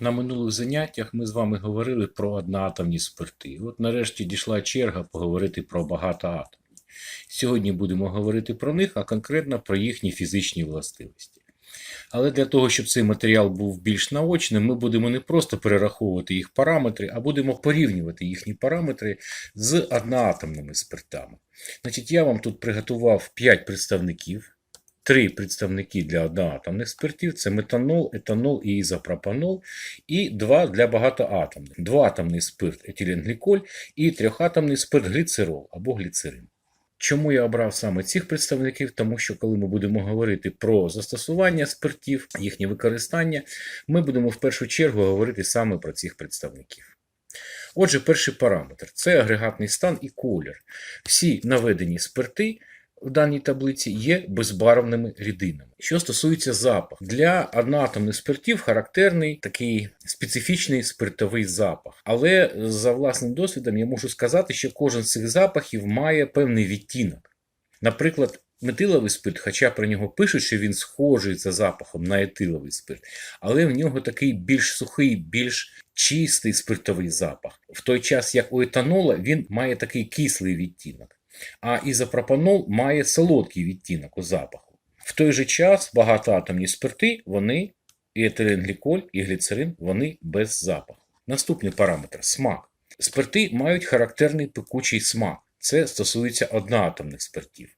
На минулих заняттях ми з вами говорили про одноатомні спирти. От нарешті дійшла черга поговорити про багатоатомні. Сьогодні будемо говорити про них, а конкретно про їхні фізичні властивості. Але для того, щоб цей матеріал був більш наочним, ми будемо не просто перераховувати їх параметри, а будемо порівнювати їхні параметри з одноатомними спиртами. Значить, я вам тут приготував 5 представників. Три представники для одноатомних спиртів це метанол, етанол і ізопропанол, і два для багатоатомних. Двоатомний спирт етиленгліколь і трьохатомний спирт гліцерол або гліцерин. Чому я обрав саме цих представників? Тому що коли ми будемо говорити про застосування спиртів, їхнє використання, ми будемо в першу чергу говорити саме про цих представників. Отже, перший параметр це агрегатний стан і колір. Всі наведені спирти в даній таблиці є безбарвними рідинами. Що стосується запаху, для одноатомних спиртів характерний такий специфічний спиртовий запах. Але за власним досвідом я можу сказати, що кожен з цих запахів має певний відтінок. Наприклад, метиловий спирт, хоча про нього пишуть, що він схожий за запахом на етиловий спирт, але в нього такий більш сухий, більш чистий спиртовий запах. В той час, як у етанола, він має такий кислий відтінок. А ізопропанол має солодкий відтінок у запаху. В той же час багатоатомні спирти, вони і етиленгліколь, і гліцерин, вони без запаху. Наступний параметр смак. Спирти мають характерний пекучий смак. Це стосується одноатомних спиртів.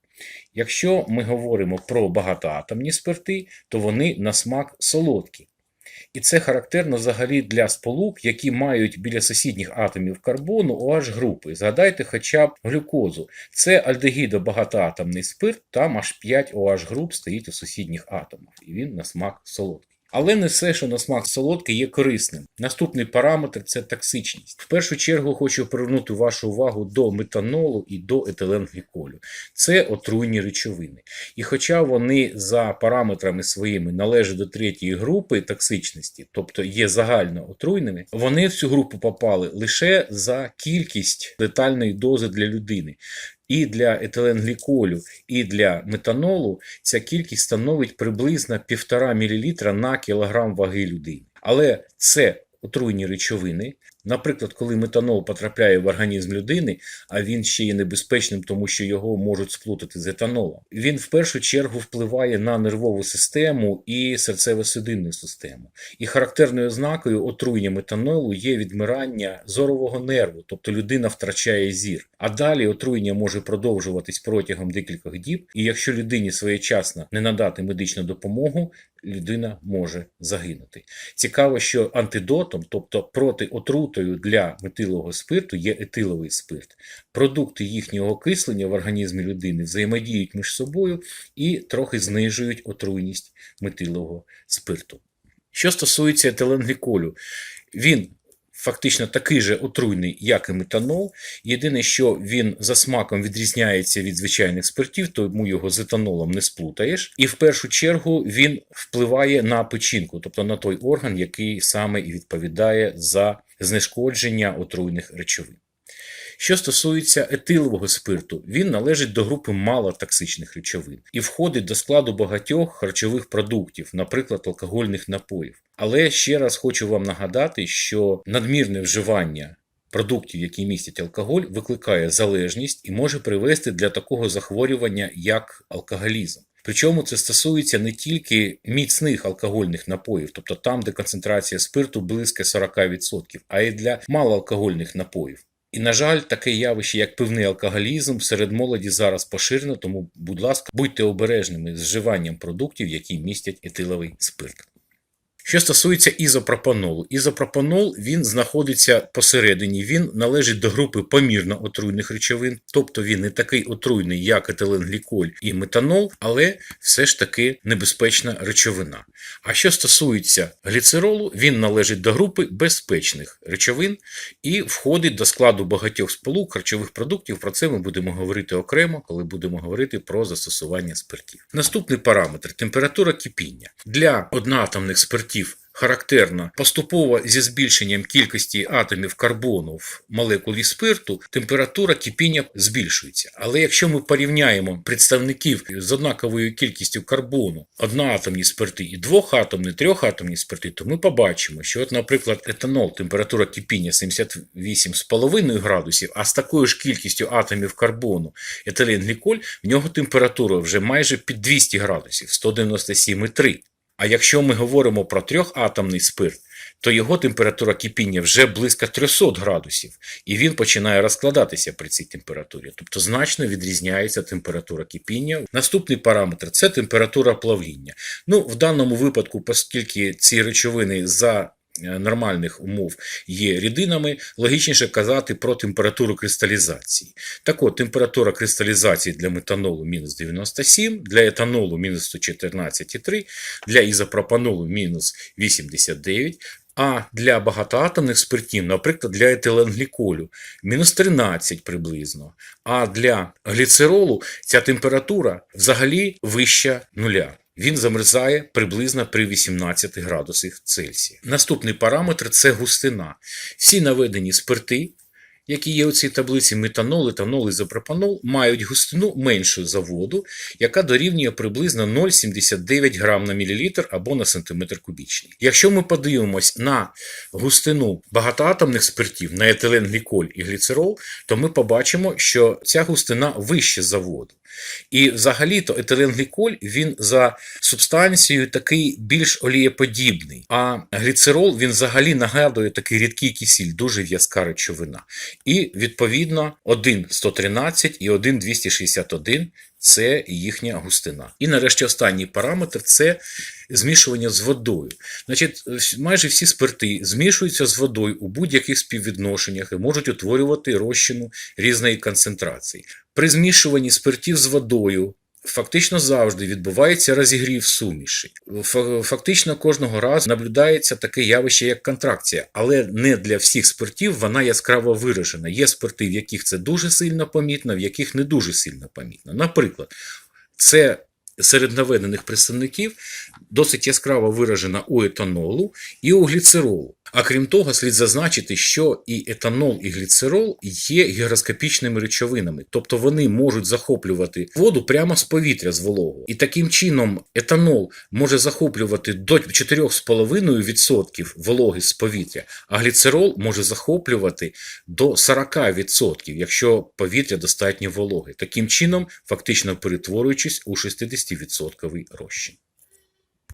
Якщо ми говоримо про багатоатомні спирти, то вони на смак солодкі. І це характерно взагалі для сполук, які мають біля сусідніх атомів карбону OH групи. Згадайте хоча б глюкозу. Це альдегідо-багатоатомний спирт, там аж 5 OH груп стоїть у сусідніх атомах, і він на смак солодкий. Але не все, що на смак солодкий, є корисним. Наступний параметр це токсичність. В першу чергу хочу привернути вашу увагу до метанолу і до етиленгліколю. Це отруйні речовини. І хоча вони за параметрами своїми належать до третьої групи токсичності, тобто є загально отруйними, вони в цю групу попали лише за кількість летальної дози для людини. І для етиленгліколю, і для метанолу ця кількість становить приблизно 1,5 мл на кілограм ваги людини. Але це отруйні речовини. Наприклад, коли метанол потрапляє в організм людини, а він ще є небезпечним, тому що його можуть сплутати з етанолом, він в першу чергу впливає на нервову систему і серцево-судинну систему. І характерною ознакою отруєння метанолу є відмирання зорового нерву, тобто людина втрачає зір. А далі отруєння може продовжуватись протягом декількох діб, і якщо людині своєчасно не надати медичну допомогу, людина може загинути. Цікаво, що антидотом, тобто протиотрутою для метилового спирту, є етиловий спирт. Продукти їхнього окислення в організмі людини взаємодіють між собою і трохи знижують отруйність метилового спирту. Що стосується етиленгліколю, він фактично такий же отруйний, як і метанол. Єдине, що він за смаком відрізняється від звичайних спиртів, тому його з етанолом не сплутаєш. І в першу чергу він впливає на печінку, тобто на той орган, який саме і відповідає за знешкодження отруйних речовин. Що стосується етилового спирту, він належить до групи малотоксичних речовин і входить до складу багатьох харчових продуктів, наприклад, алкогольних напоїв. Але ще раз хочу вам нагадати, що надмірне вживання продуктів, які містять алкоголь, викликає залежність і може привести для такого захворювання, як алкоголізм. Причому це стосується не тільки міцних алкогольних напоїв, тобто там, де концентрація спирту близько 40%, а й для малоалкогольних напоїв. І, на жаль, таке явище, як пивний алкоголізм, серед молоді зараз поширено, тому, будь ласка, будьте обережними з вживанням продуктів, які містять етиловий спирт. Що стосується ізопропанолу, ізопропанол він знаходиться посередині, він належить до групи помірно отруйних речовин, тобто він не такий отруйний, як етиленгліколь і метанол, але все ж таки небезпечна речовина. А що стосується гліцеролу, він належить до групи безпечних речовин і входить до складу багатьох сполук харчових продуктів. Про це ми будемо говорити окремо, коли будемо говорити про застосування спиртів. Наступний параметр температура кипіння. Для одноатомних спиртів характерно, поступово зі збільшенням кількості атомів карбону в молекулі спирту температура кипіння збільшується. Але якщо ми порівняємо представників з однаковою кількістю карбону, одноатомні спирти і двохатомні, трьохатомні спирти, то ми побачимо, що, от, наприклад, етанол, температура кипіння 78,5 градусів, а з такою ж кількістю атомів карбону етиленгліколь, в нього температура вже майже під 200 градусів 197,3. А якщо ми говоримо про трьохатомний спирт, то його температура кипіння вже близько 300 градусів, і він починає розкладатися при цій температурі. Тобто значно відрізняється температура кипіння. Наступний параметр це температура плавління. Ну, в даному випадку, оскільки ці речовини за нормальних умов є рідинами, логічніше казати про температуру кристалізації. Так от, температура кристалізації для метанолу мінус 97, для етанолу мінус 114,3, для ізопропанолу мінус 89, а для багатоатомних спиртів, наприклад, для етиленгліколю, мінус 13 приблизно. А для гліцеролу ця температура взагалі вища нуля. Він замерзає приблизно при 18 градусах Цельсія. Наступний параметр це густина. Всі наведені спирти, які є у цій таблиці, метанол, етанол, ізопропанол, мають густину меншу за воду, яка дорівнює приблизно 0,79 грам на мілілітр або на сантиметр кубічний. Якщо ми подивимось на густину багатоатомних спиртів, на етиленгліколь і гліцерол, то ми побачимо, що ця густина вища за воду. І взагалі-то етиленгліколь він за субстанцією такий більш олієподібний, а гліцерол він взагалі нагадує такий рідкий кисіль, дуже в'язка речовина. І відповідно 1,113 і 1,261 це їхня густина. І нарешті останній параметр це змішування з водою. Значить, майже всі спирти змішуються з водою у будь-яких співвідношеннях і можуть утворювати розчину різної концентрації. При змішуванні спиртів з водою фактично завжди відбувається розігрів суміші. Фактично кожного разу наблюдається таке явище, як контракція, але не для всіх спиртів вона яскраво виражена. Є спирти, в яких це дуже сильно помітно, в яких не дуже сильно помітно. Наприклад, це серед наведених представників досить яскраво виражена у етанолу і у гліцеролу. А крім того, слід зазначити, що і етанол, і гліцерол є гігроскопічними речовинами, тобто вони можуть захоплювати воду прямо з повітря з вологого. І таким чином етанол може захоплювати до 4,5% вологи з повітря, а гліцерол може захоплювати до 40%, якщо повітря достатньо вологе. Таким чином, фактично перетворюючись у 60% розчин.